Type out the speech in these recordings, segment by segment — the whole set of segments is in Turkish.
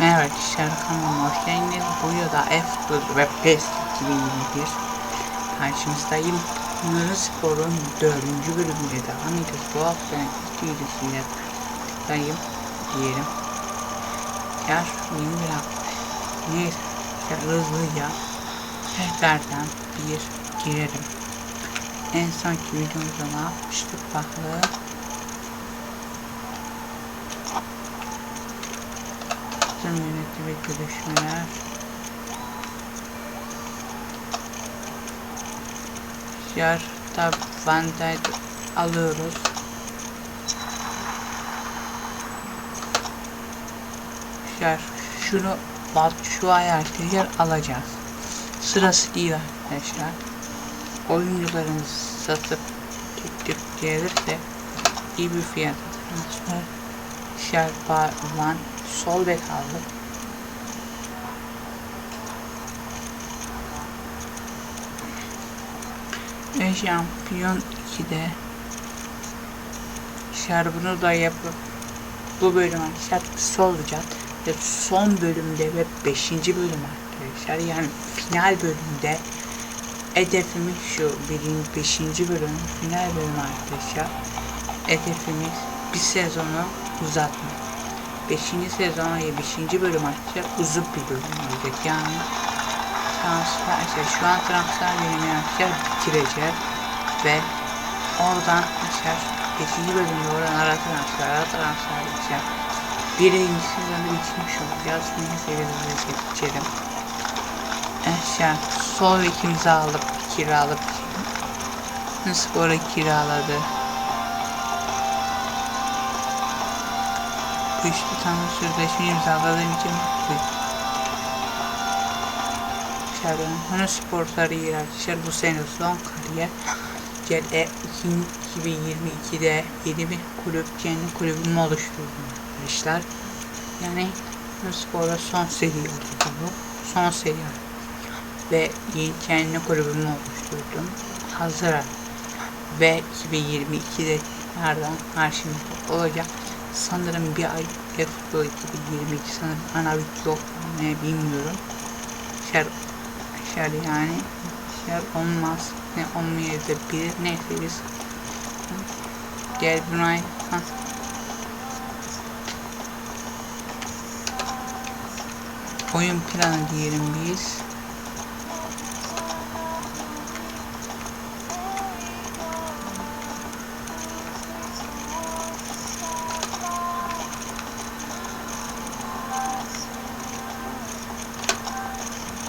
Merhaba arkadaşlar hoş geldiniz. Bu yılda F ve PES 2021 karşınızdayım. Nuri Spor'un 4. bölümüyle devam ediyoruz. Bu hafta ilk videosuyla dayım diyelim. Yar yeni bir hafta. Neyse hızlıca tekrardan bir girelim. En sonki videomuzda ne yapmıştık bakalım. Tüm yönetim ve görüşmeler. Yarda Vandal alıyoruz. Yar şunu bak şu ayartıyı alacağız. Sırası değil arkadaşlar. Oyuncularımız satıp tek tek gelirse iyi bir fiyata transfer şarpa van sol bek aldık. Ve şampiyon 2'de şarbını da yapıp bu bölüm arkadaşlar olacak ve son bölümde ve 5. bölüm arkadaşlar yani final bölümde hedefimiz şu birinci 5. bölüm final bölüm arkadaşlar hedefimiz bir sezonu uzatmak 5. sezon ve 5. bölüm arkadaşlar uzun bir bölüm olacak yani transfer işte şu an transfer dönemi arkadaşlar bitirecek ve oradan arkadaşlar 5. bölümde oradan ara transfer ara transfer yapacak birinci sezonu bitmiş olacağız birinci seviyede geçelim arkadaşlar sol ikimizi alıp kiralık spora kiraladı güçlü tanrı sözleşme imzaladığım için mutluyum. Şerden Hana sporları arkadaşlar bu sene son kariyer. Gel e, 2022'de yeni bir kulüp kendi kulübümü oluşturdum arkadaşlar. Yani Hana Spor'da son seri oldu bu. Son seri ve yeni kendi kulübümü oluşturdum. Hazır ve 2022'de nereden karşımızda olacak sanırım bir ay F-Futbol 2022 sanırım ana video ne bilmiyorum. Şer, şer yani. Şer olmaz. Ne olmayabilir. Neyse biz gel buraya. Ha. oyun planı diyelim biz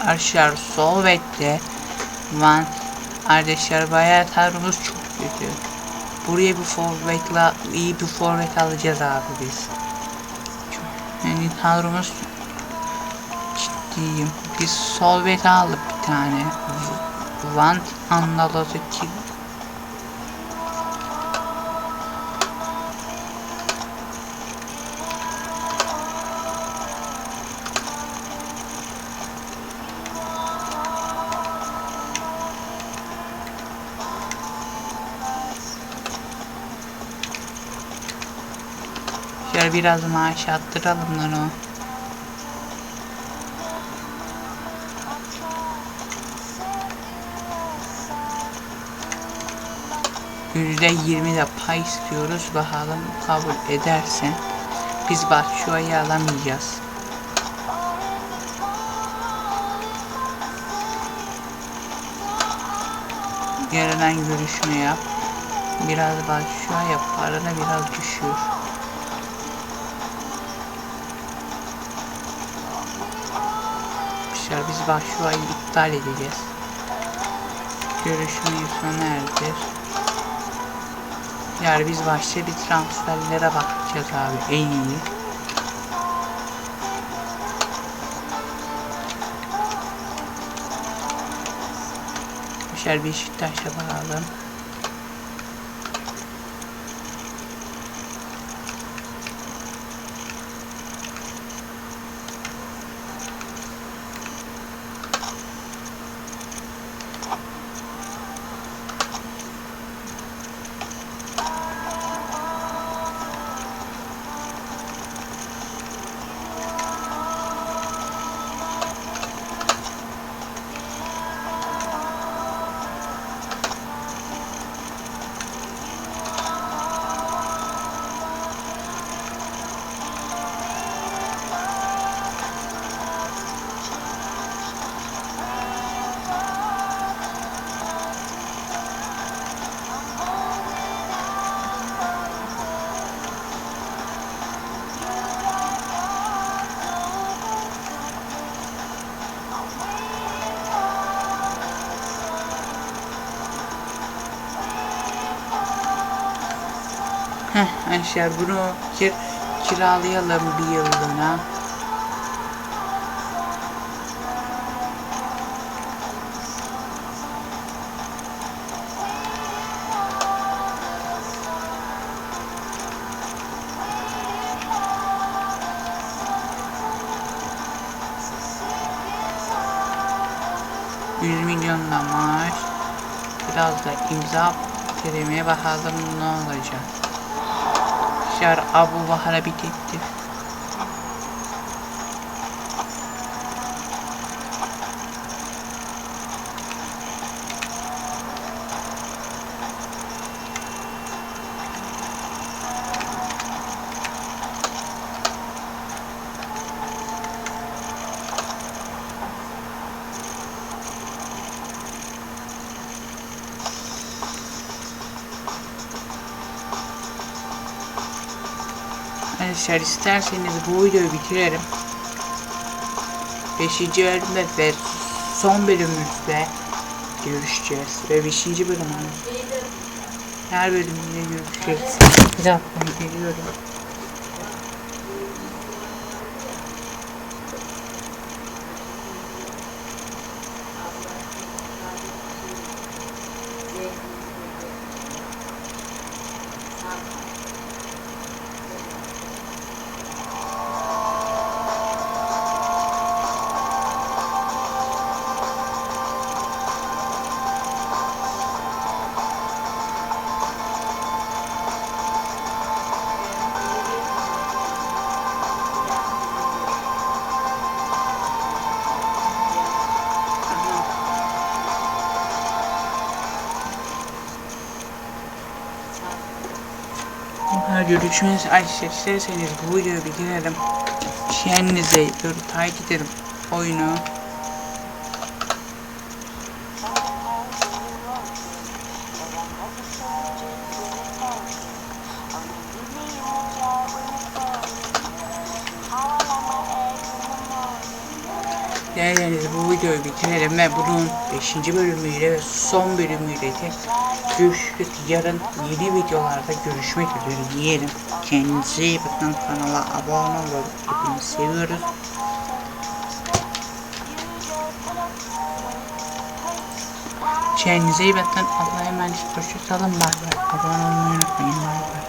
Arkadaşlar sol bekle Van Arkadaşlar bayağı tarzımız çok kötü. Buraya bir forvetle iyi bir forvet alacağız abi biz. Yani tarzımız ciddiyim. Biz sol alıp bir tane Van anladı ki Şöyle biraz maaş attıralım lan o. Yüzde yirmi de pay istiyoruz. Bakalım kabul edersen biz bak şu ayı alamayacağız. Yerden görüşme yap. Biraz bak şu ay yap. Paranı biraz düşüyor. Arkadaşlar biz bak şu ayı iptal edeceğiz. Görüşmeyi sona erdir. Yani biz başta bir transferlere bakacağız abi en iyi. Arkadaşlar Beşiktaş'a bakalım. Arkadaşlar bunu kir kiralayalım bir yıllığına. Maaş. Biraz da imza vermeye bakalım ne olacak. Şar Abu Bahar'a bir Arkadaşlar isterseniz bu videoyu bitirelim. 5. bölümde ve son bölümümüzde görüşeceğiz. Ve 5. bölüm hani. Her bölümünde görüşeceğiz. Güzel. Ben geliyorum. Ha, görüşürüz. Ay isterseniz bu videoyu bitirelim. Kendinize dur takip edelim oyunu. Değerleriniz bu videoyu bitirelim ve bunun 5. bölümüyle ve son bölümüyle de görüşürüz. Yarın yeni videolarda görüşmek üzere diyelim. Kendinize iyi bakın. Kanala abone olun. Hepinizi seviyoruz. Kendinize iyi bakın. Allah'a emanet. Hoşçakalın. Bay bay. Abone olmayı unutmayın. Bay bay.